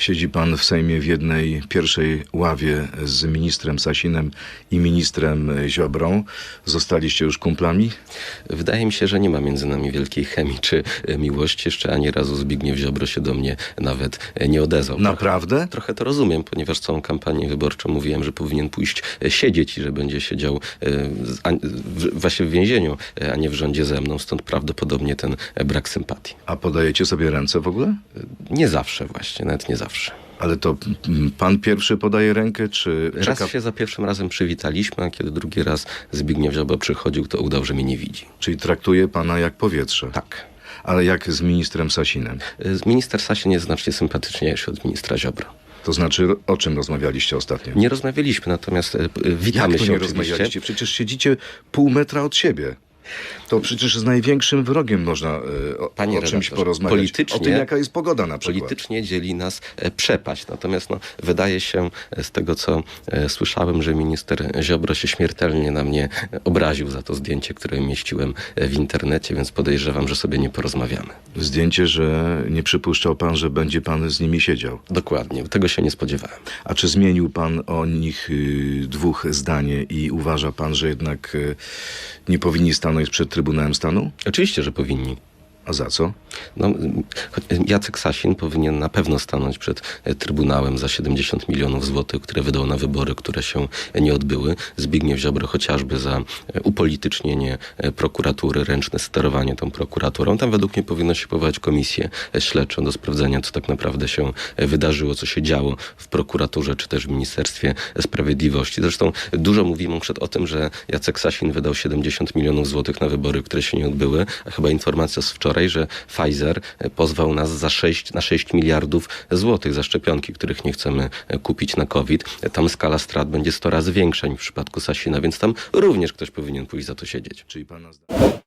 Siedzi pan w Sejmie w jednej pierwszej ławie z ministrem Sasinem i ministrem Ziobrą. Zostaliście już kumplami? Wydaje mi się, że nie ma między nami wielkiej chemii czy e, miłości. Jeszcze ani razu Zbigniew Ziobro się do mnie nawet e, nie odezwał. Naprawdę? Trochę to rozumiem, ponieważ całą kampanię wyborczą mówiłem, że powinien pójść e, siedzieć i że będzie siedział właśnie w więzieniu, a nie w rządzie ze mną. Stąd prawdopodobnie ten brak sympatii. A podajecie sobie ręce w ogóle? Nie zawsze właśnie, nawet nie zawsze. Ale to pan pierwszy podaje rękę, czy Raz czeka, się za pierwszym razem przywitaliśmy, a kiedy drugi raz Zbigniew Ziobro przychodził, to udał, że mnie nie widzi. czyli traktuje pana jak powietrze? Tak. Ale jak z ministrem Sasinem? E, Minister Sasin jest znacznie sympatyczniejszy od ministra Ziobro. To znaczy, o czym rozmawialiście ostatnio? Nie rozmawialiśmy, natomiast e, p- witamy Jak to się nie oczywiście. rozmawialiście? Przecież siedzicie pół metra od siebie. To przecież z największym wrogiem można e, o, Panie o czymś porozmawiać. politycznie- o tym, jaka jest pogoda na przykład. Politycznie dzieli nas e, przepaść. Natomiast no, wydaje się e, z tego, co słyszałem, że minister Ziobro się śmiertelnie na mnie obraził za to zdjęcie, które mieściłem w internecie, więc podejrzewam, że sobie nie porozmawiamy. Zdjęcie, że nie przypuszczał pan, że będzie pan z nimi siedział. Dokładnie, tego się nie spodziewałem. A czy zmienił pan o nich y, dwóch zdanie i uważa pan, że jednak y, nie powinni stanąć przed Trybunałem Stanu? Oczywiście, że powinni. A za co? No, Jacek Sasin powinien na pewno stanąć przed e, Trybunałem za 70 milionów złotych, które wydał na wybory, które się nie odbyły. Zbigniew Ziobro chociażby za e, upolitycznienie e, prokuratury, ręczne sterowanie tą prokuraturą. Tam według mnie powinno się powołać komisję śledczą do sprawdzenia, co tak naprawdę się wydarzyło, co się działo w prokuraturze, czy też w Ministerstwie Sprawiedliwości. Zresztą dużo mówimy przed o tym, że Jacek Sasin wydał 70 milionów złotych na wybory, które się nie odbyły, a chyba informacja z wczoraj, że Pfizer e, pozwał nas za 6, na 6 miliardów złotych za szczepionki, których nie chcemy e, kupić na COVID. Tam skala strat będzie 100 razy większa niż w przypadku Sasina, więc tam również ktoś powinien pójść za to siedzieć. Czyli pana zdaniem?